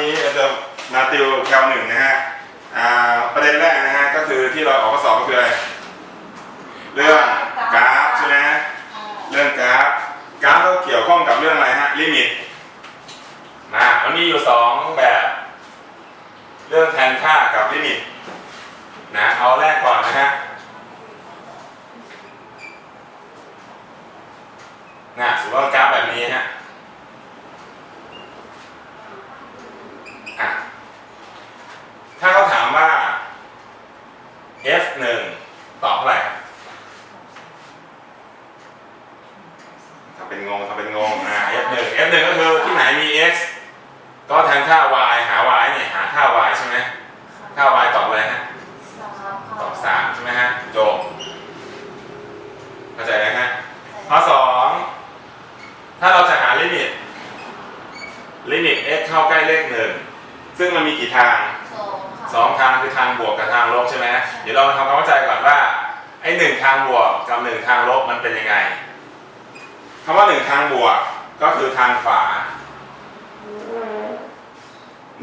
นี้เราจะมาติวแคลหนึ่งนะฮะอ่าประเด็นแรกนะฮะก็คือที่เราออกข้อสอบก็คืออะไรเรื่องกราฟใช่ไหมเรื่องกราฟกราฟก็เกี่ยวข้องกับเรื่องอะไรฮะลิมิตนะมันมีอยู่สองแบบ เรื่องแทนค่ากับลิมิตนะเอาแรกก่อนนะฮะนะสมมติว่ากราฟแบบนี้ฮะถ้าเขาถามว่า f 1ตอบเท่าไหร่ครับทำเป็นงงทำเป็นงงอ่า f 1 f 1ก็คือที่ไหนมี x ก็แทนค่า y หา y เนี่ยหาค่า y ใช่ไหมค่า y ตอบอะไรฮะ ตอบสามใช่ไหมฮะจบเข้าใจไหมฮะข้อสองถ้าเราจะหาลิมิต ลิมิต x เข้าใกล้เลขหนึ่งซึ่งมันมีกี่ทางสองทางคือทางบวกกับทางลบใช่ไหมเดี๋ยวเรามาทำความเข้าใจก่อนว่าไอ้หนึ่งทางบวกกับหนึ่งทางลบมันเป็นยังไงคำว่าหนึ่งทางบวกก็คือทางขวา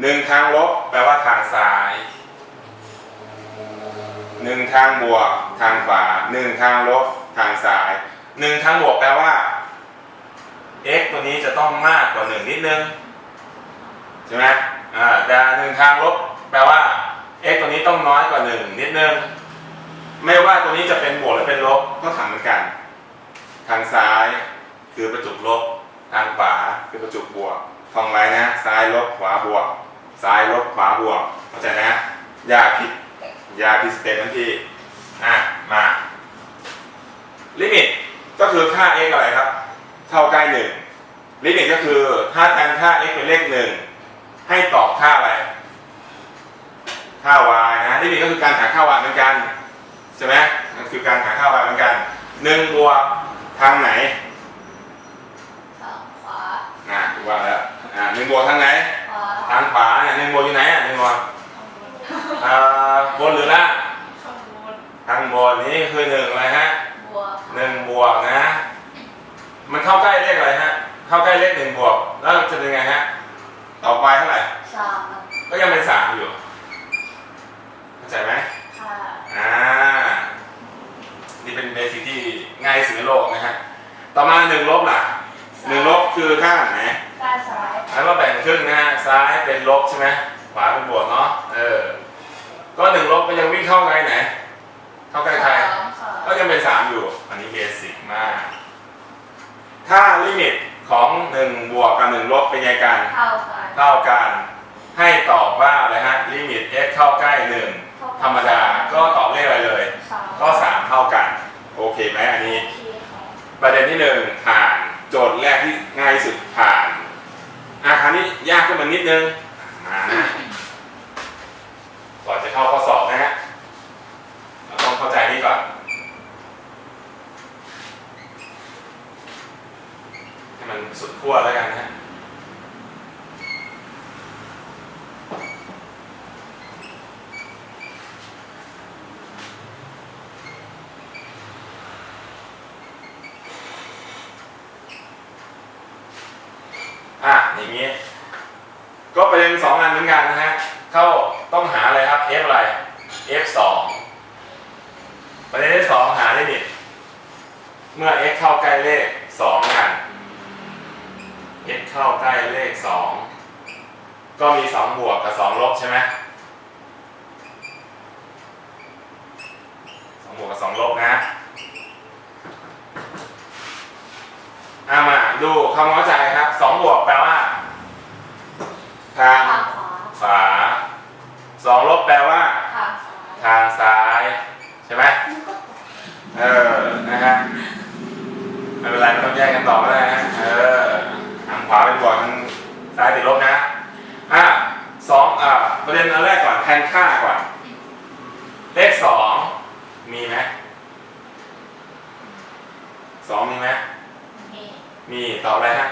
หนึ่งทางลบแปลว่าทางซ้ายหนึ่งทางบวกทางขวาหนึ่งทางลบทางซ้ายหนึ่งทางบวกแปลว่า x ตัวนี้จะต้องมากกว่าหนึ่งนิดนึง ใช่ไหมอ่าแต่หนึ่งทางลบแปลว่า x ตัวนี้ต้องน้อยกว่าหนึ่งนิดนึง ไม่ว่าตัวนี้จะเป็นบวกหรือเป็นลบก็ทำเหมือนกัน ทางซ้ายคือประจุลบ ทางขวาคือประจุบวกท่องไว้นะ ซ้ายลบขวาบวก ซ้ายลบขวาบวก เข้าใจนะ อย่าผิด อย่าพิดสเตททันทีอะมา ลิมิตก็คือค่า x อะไรครับ เท่าใกล้หนึ่งลิมิตก็คือถ้าแทนค่า x เป็นเลขหนึ่ง ให้ตอบค่าอะไร ค่า y นะลิมิตก็คือการหาค่า y เหมือนกันใช่ไหมนั่นคือการหาค่า y เหมือนกันหนึ่งบวกทางไหนอะว่าแล้วอ่าหนึ่งบวกทางไหน ทางขวาเนี่ยหนึ่งบวกอยู่ไหนอะหนึ่งบวกอ่าบนหรือล่างทางบนนี่คือหนึ่งอะไรฮะหนึ่งบวกนะ มันเข้าใกล้เลขอะไรฮะ เข้าใกล้เลขหนึ่งบวก แล้วจะเป็นไงฮะ ต่อไปเท่าไหร่ก็ยังเป็นสามอยู่ เข้าใจไหมอ่า นี่เป็นเบสิกที่ง่ายที่สุดในโลกนะฮะ ต่อมาหนึ่งลบล่ะหนึ่งลบคือข้างไหนแล้วก็แบ่งครึ่งนะฮะ ซ้ายเป็นลบใช่ไหมขวาเป็นบวกเนาะ เออ ก็หนึ่งลบมันยังวิ่งเข้าใกล้ไหน เข้าใกล้ใครก็ยังเป็นสามอยู่ อันนี้เบสิกมาก ถ้าลิมิตของหนึ่งบวกกับหนึ่งลบเป็นไงกัน เท่ากัน ให้ตอบว่าอะไรฮะลิมิต x เข้าใกล้หนึ่งธรรมดาก็ตอบเลขอะไรเลย ก็สามเท่ากัน โอเคไหมอันนี้ ประเด็นที่หนึ่งผ่านโจทย์แรกที่ง่ายที่สุดผ่านอาคราวนี้ยากขึ้นมานิดนึงมานะก่อนจะเข้าข้อสอบนะฮะเราต้องเข้าใจนี่ก่อนให้มันสุดขั้วแล้วกันนะฮะ อะ อย่างนี้ ก็ประเด็นสองอันเหมือนกันนะฮะ เข้าต้องหาอะไรครับ f อะไร f สองประเด็นที่สองหาลิมิต เมื่อ x เข้าใกล้เลขสองกัน x เข้าใกล้เลขสองก็มีสองบวกกับสองลบใช่ไหมสองบวกกับสองลบนะอามาดูคำเข้าใจครับสองบวกแปลว่าทางขวาสองลบแปลว่า ทางซ้าย ใช่ไหมเออ นะฮะ ไม่เป็นไรไม่ต้องแยกกันต่อก็ได้นะเออ ทางขวาเป็นบวกทางซ้ายติดลบนะ อะสองอะประเด็นอันแรกก่อนแทนค่าก่อน เลขสองมีไหมสองมีไหมมีตอบอะไรฮะ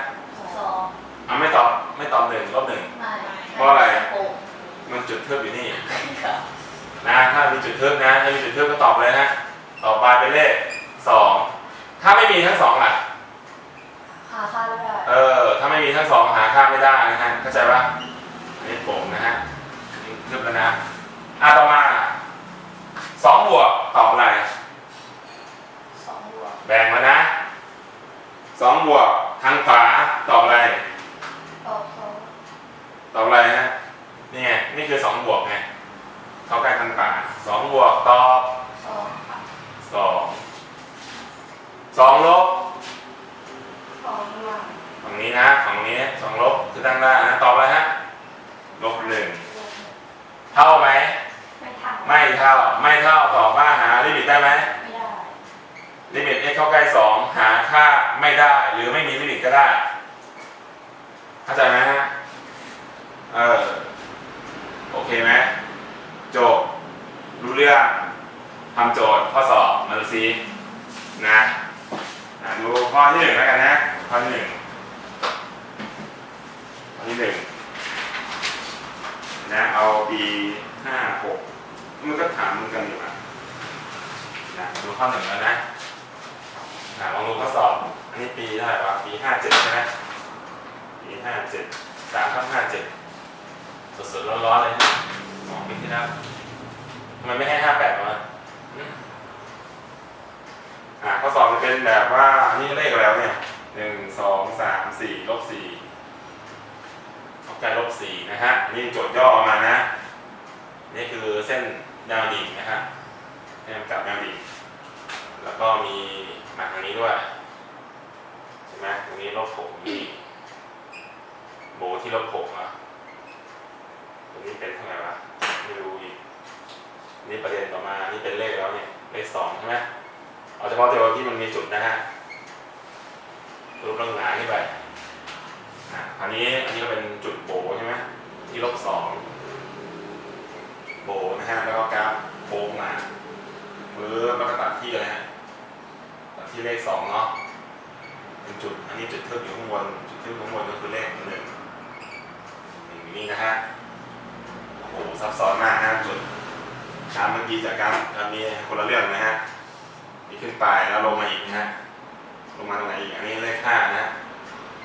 อะไม่ตอบ ไม่ตอบหนึ่งลบหนึ่ง มันจุดเทิบอยู่นี่ นะถ้ามีจุดเทิบนะถ้ามีจุดเทิบก็ตอบเลยนะ ต่อไปเป็นเลขสองถ้าไม่มีทั้งสองล่ะหาค่าไม่ได้เออ ถ้าไม่มีทั้งสองหาค่าไม่ได้นะฮะเข้าใจปะนี่นี่โป่งนะฮะนี่เรียบแล้วนะอะต่อมาสองบวกตอบอะไรสองบวกแบ่งมานะสองบวกทางขวาตอบอะไรตอบสองตอบอะไรฮะนี่ไงนี่คือสองบวกไงเข้าใกล้ทางขวาสองบวกตอบ สองค่ะ สองส องลบสองหลังฝั่งนี้นะฝั่งนี้สองลบคือตั้งได้นะตอบอะไรฮะลบหนึ่งลบหนึ่งเท่าไหมไม่ทันไม่เท่าไม่เท่าตอบว่าหาลิมิตได้ไหมไม่ได้ลิมิต x เข้าใกล้สองหาค่าไม่ได้หรือไม่มีลิมิตก็ได้เข้าใจไหมฮะเออโอเคไหมจบรู้เรื่องทำโจทย์ข้อสอบมาดูซินะอะ ดูข้อที่หนึ่งแล้วกันนะข้อที่หนึ่งข้อที่หนึ่งนะเอาปีห้าหกมันก็ถามมันกันอยู่นะนะดูข้อหนึ่งแล้วนะอะลองดูข้อสอบอันนี้ปีเท่าไหร่วะปีห้าเจ็ดใช่ไหมปีห้าเจ็ดสามทับห้าเจ็ดสดๆร้อนๆเลยสองปีที่แล้วทำไมไม่ให้ห้าแปดมาอืมอะข้อสอบจะ เป็นแบบว่านี่เลขแล้วเนี่ยหนึ่งสองสามสี่ลบสี่เอาใจลบสี่นะฮะนี่โจทย์ย่อมานะ นี่คือเส้นแนวดิ่งนะฮะเส้นกับแนวดิ่งแล้วก็มีมาทางนี้ด้วยใช่ไหมตรงนี้ลบหกนี่โบที่ลบหกอะตรงนี้เป็นเท่าไหร่วะไม่รู้อีกนี่ประเด็นต่อมานี่เป็นเลขแล้วเนี่ยเลขสองใช่ไหม เอาเฉพาะตัวที่มันมีจุดนะฮะรูปร่างหนาขึ้นไปอันนี้อันนี้ก็เป็นจุดโบใช่ไหมที่ลบสองโบนะฮะแล้วก็กราฟโค้งมามือแล้วก็ตัดที่อะไรฮะตัดที่เลขสองเนาะเป็นจุดอันนี้จุดทึบอยู่ข้างบนจุดทึบข้างบนก็คือเลขหนึ่งหนึ่งอยู่นี่นะฮะโอ้โหซับซ้อนมากนะจุดการเมื่อกี้จากการมีคนละเรื่องนะฮะ นี่ขึ้นไปแล้วลงมาอีกนะฮะลงมาตรงไหนอีกอันนี้เลขห้านะ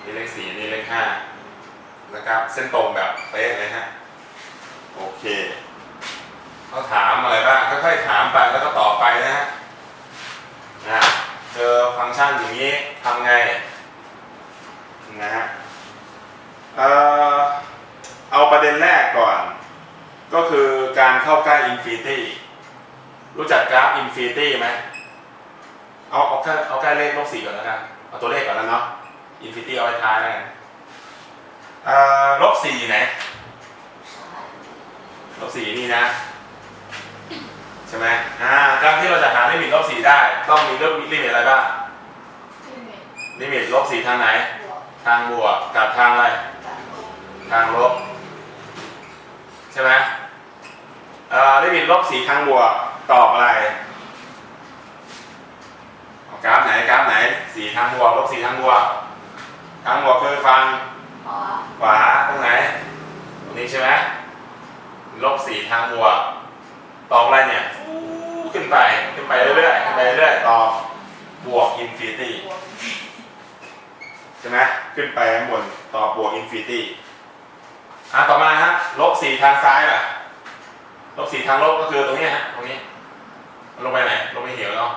นี่เลขสี่นี่เลขห้านะครับเส้นตรงแบบเป๊ะเลยฮะโอเคเขาถามอะไรบ้างค่อยๆถามไปแล้วก็ตอบไปนะฮะนะเจอฟังก์ชันอย่างนี้ทำไงนะฮะเอ่อเอาประเด็นแรกก่อน ก็คือการเข้าใกล้อินฟินิตี้รู้จักกราฟอินฟินิตี้ไหม เอาเอาแค่เอาใกล้เลขลบสี่ก่อนแล้วกันเอาตัวเลขก่อนแล้วเนาะอินฟินิตี้เอาไว้ท้ายแล้วกันเอ่อลบสี่อยู่ไหนลบสี่นี่นะ ใช่ไหมอ่าการที่เราจะหาลิมิตลบสี่ได้ ต้องมีลิมิตลิมิตอะไรบ้างที่เมตรลิมิตลบสี่ทางไหน ทางบวกกับทางอะไร ทางลบ ใช่ไหมลิมิตลบสี่ทางบวกตอบอะไรเอากราฟไหนกราฟไหน สี่ทางบวกลบสี่ทางบวกทางบวกคือฟังขอขวาตรงไหน ตรงนี้ใช่ไหมลบสี่ทางบวกตอบอะไรเนี่ยฟู้ขึ้นไปขึ้นไปเรื่อยๆขึ้นไปเรื่อยๆตอบบวกอินฟินิตี้บวกใช่ไหมขึ้นไปข้างบนตอบบวกอินฟินิตี้อะต่อมาฮะลบสี่ทางซ้ายล่ะลบสี่ทางลบก็คือตรงนี้ฮะตรงนี้มันลงไปไหนลงไปเหวเนาะ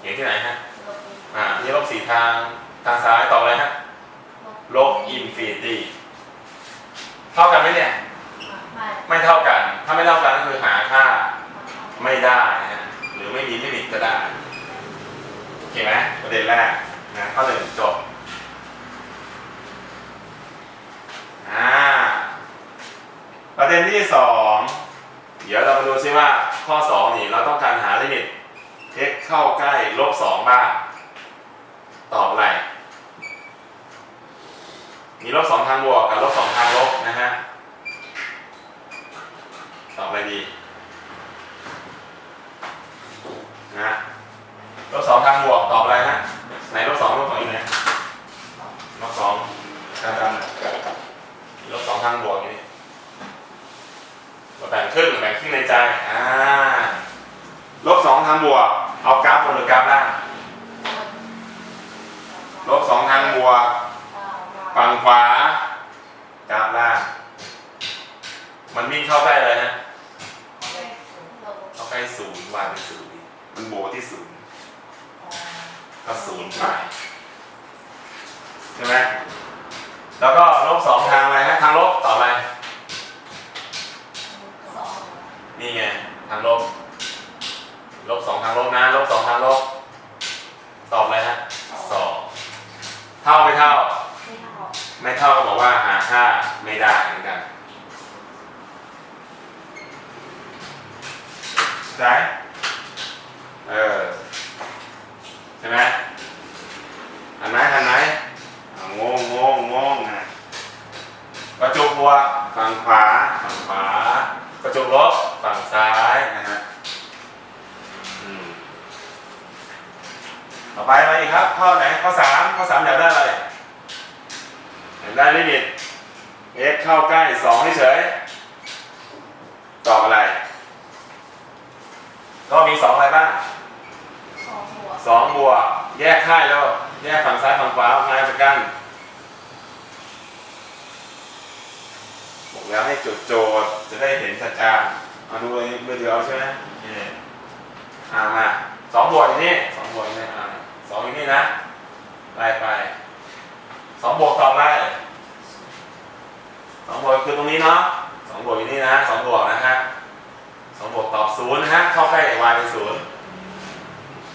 เหวที่ไหนฮะลบ อ่านี่ลบสี่ทางทางซ้ายตอบอะไรฮะลบลบอินฟินิตี้เท่ากันไหมเนี่ย ไม่ไม่เท่ากัน ถ้าไม่เท่ากันก็คือหาค่าไม่ได้นะฮะหรือไม่มีลิมิตก็ได้โอเคไหมประเด็นแรกนะข้อหนึ่งจบอ่าประเด็นที่สองเดี๋ยวเรามาดูซิว่าข้อสองนี่เราต้องการหาลิมิต x เข้าใกล้ลบสองบ้าง ตอบอะไรมีลบสองทางบวกกับลบสองทางลบนะฮะตอบอะไรดีนะลบสองทางบวกตอบอะไรฮะไหนลบสองลบสองอยู่ไหนลบสองกลางกันลบสองทางบวกอยู่นี่เราแบ่งครึ่งแบ่งครึ่งในใจอ่าลบสองทางบวกเอากราฟบนหรือกราฟล่างลบสองทางบวก ฝั่ง ขวากราฟล่างมันวิ่งเข้าใกล้อะไรนะเลขลบเข้าใกล้ศูนย์วางเป็นศูนย์ดิมันโบที่ศูนย์อ๋อก็ศูนย์ไปใช่ไหมแล้วก็ลบสองทางอะไรฮะทางลบต่ออะไร สอง นี่ไงทางลบ ลบสองทางลบนะ ลบสองทางลบ ตอบอะไรฮะสองเท่าไม่เท่า ไม่เท่า ไม่เท่าก็บอกว่าหาค่าไม่ได้เหมือนกันใช่เออ ใช่ไหมอันไหนอันไหนอะงงงงงงนะกระจกบวก ฝั่งขวาฝั่งขวากระจกลบฝั่งซ้ายนะฮะอืมต่อไปอะไรอีกครับข้อไหนข้อสามข้อสามอยากได้อะไรอยากได้ลิมิต x เข้าใกล้สองเฉยๆตอบอะไร ก็มีสองอะไรบ้างสองหัวสองบวกแยกค่ายแล้ว แยกฝั่งซ้ายฝั่งขวาออกมาจากกันบอก แล้วให้จดโจทย์จะได้เห็นชัดๆเอาดูในมือถือเอาใช่ไหมนี่อ่ามาสองบวกอย่างนี้สองบวกอย่างนี้อ่าสองอย่างนี้นะไล่ไปสองบวกตอบอะไรสองบวกคือตรงนี้เนาะสองบวกอยู่นี่นะสองบวกนะฮะสองบวกตอบศูนย์นะฮะเข้าใกล้ y เป็นศูนย์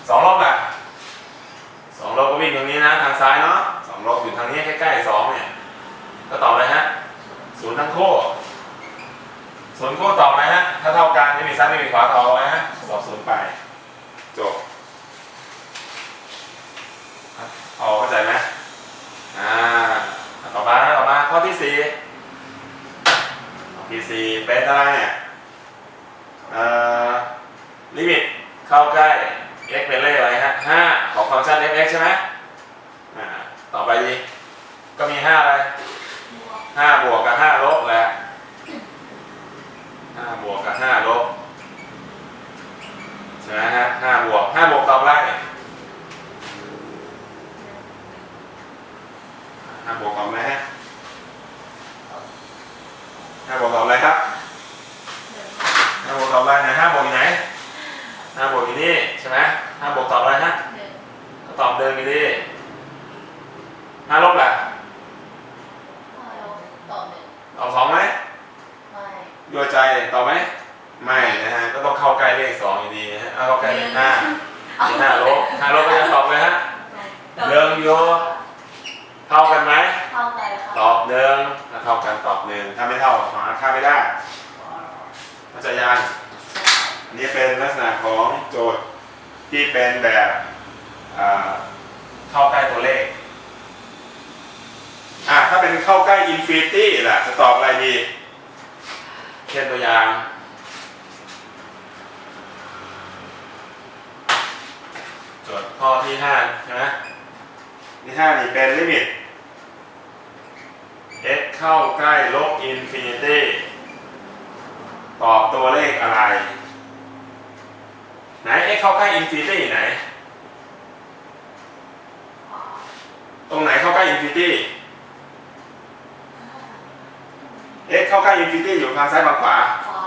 สองลบอะสองลบก็วิ่งตรงนี้นะทางซ้ายเนาะสองลบอยู่ทางนี้ใกล้ๆสองเนี่ยก็ตอบอะไรฮะ ศูนย์ทั้งคู่ศูนย์คู่ตอบอะไรฮะ ถ้าเท่ากันไม่มีซ้ายไม่มีขวาตอบอะไรฮะตอบศูนย์ไปจบพอเข้าใจไหมอ่าต่อมาต่อมาข้อที่สี่ข้อที่สี่เป็นอะไรเนี่ยเอ่อลิมิตเข้าใกล้ x เป็นเลขอะไรฮะห้าของฟังก์ชัน f(x) ใช่ไหมอ่าต่อไปดีก็มีห้าอะไรบวกห้าบวกกับห้าลบแหละห้าบวกกับห้าลบใช่ไหมฮะห้าบวกห้าบวกตอบอะไรห้าบวกตอบอะไรฮะห้าบวกตอบอะไรครับ หนึ่ง ห้าบวกตอบอะไรไหนห้าบวกอยู่ไหนห้าบวกอยู่นี่ใช่ไหมห้าบวกตอบอะไรฮะ หนึ่ง ก็ตอบเดิมอยู่ดิห้าลบแหละ ห้าลบต่อหนึ่ง ตอบสองไหม ไม่ ยัวใจตอบไหมไม่นะฮะก็ต้องเข้าใกล้เลขสองอยู่ดีนะฮะเอาเข้าใกล้เลขห้าเลขห้าลบห้าลบก็จะตอบเลยฮะเดิมอยู่เท่ากันไหมเท่ากันครับตอบหนึ่งถ้าเท่ากันตอบหนึ่งถ้าไม่เท่าหาค่าไม่ได้เข้าใจยังอันนี่เป็นลักษณะของโจทย์ที่เป็นแบบอ่าเข้าใกล้ตัวเลขอะถ้าเป็นเข้าใกล้อินฟินิตี้ล่ะจะตอบอะไรดี เช่นตัวอย่างโจทย์ข้อที่ห้าใช่ไหมที่ห้านี่เป็นลิมิต x เข้าใกล้ลบอินฟินิตี้ตอบตัวเลขอะไร ไหน x เข้าใกล้อินฟินิตี้ไหน ตรงไหนเข้าใกล้อินฟินิตี้ x เข้าใกล้อินฟินิตี้อยู่ทางซ้ายฝั่งขวา ขวา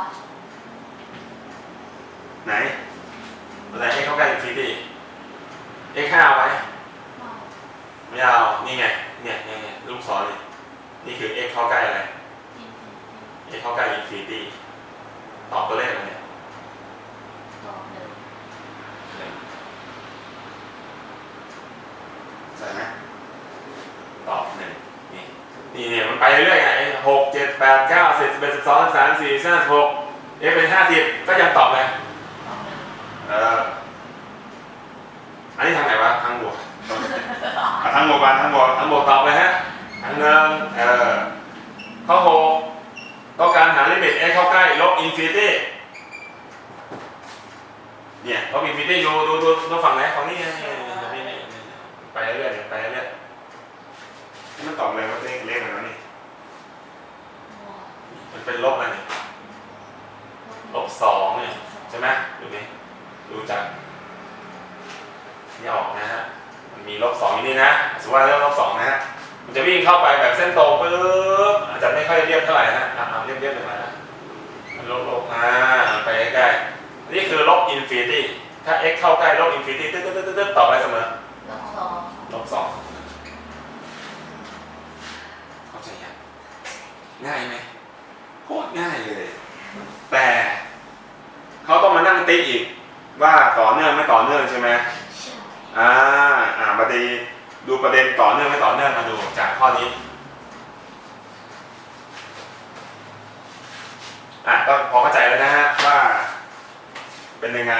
ไหนตัวไหน x เข้าใกล้อินฟินิตี้ x ห้าเอาไหมไม่ไม่เอา นี่ไง เนี่ยเนี่ยเนี่ยลูกศรนี่นี่คือ x เข้าใกล้อะไรอินฟินิตี้ x เข้าใกล้อินฟินิตี้ ตอบตัวเลขอะไรเนี่ยต่อหนึ่งใช่ไหมตอบหนึ่ง นี่นี่เนี่ยมันไปเรื่อยๆไงหกเจ็ดแปดเก้าสิบสิบเอ็ดสิบสองสิบสามสิบสี่สิบห้าสิบหกเอ๊ะเป็นห้าสิบก็ยังตอบเลยต่อหนึ่งเอออันนี้ทางไหนวะทางบวกอะทางบวกกันทางบวกทางบวกตอบเลยฮะทางเดิมเออข้อหกต้องการหาลิมิต x เข้าใกล้ลบอินฟินิตี้เนี่ยลบอินฟินิตี้อยู่ดูดูดูฝั่งไหนฝั่งนี้นี่นี่นี่นี่ไปเรื่อยๆไปเรื่อยๆมัน ตอบเลยว่าเลขเลขอะไรวะนี่มันเป็นลบอะไรนี่ลบสองเนี่ยใช่ไหมดูดิดูจากนี่ออกนะฮะมันมีลบสองอยู่นี่นะสมมติว่าเรื่องลบสองนะฮะมันจะวิ่งเข้าไปแบบเส้นตรงปึ๊บอาจจะไม่ค่อยเรียบเท่าไหร่นะอะเอาเรียบเรียบๆหน่อยนะลบลบอ่าไปใกล้ๆนี่คือลบอินฟินิตี้ถ้า x เข้าใกล้ลบอินฟินิตี้ตึ๊ดตึ๊ดตึ๊ดตึ๊ดต่อไปเสมอ ลบสอง ลบสองเข้าใจยัง ง่ายไหมโคตรง่ายเลย แต่เขาต้องมานั่งติ๊กอีก ว่าต่อเนื่องไม่ต่อเนื่องใช่ไหมใช่อ่าอ่ามาดีดูประเด็นต่อเนื่องไม่ต่อเนื่องมาดูจากข้อนี้อะก็พอเข้าใจแล้วนะฮะว่าเป็นยังไง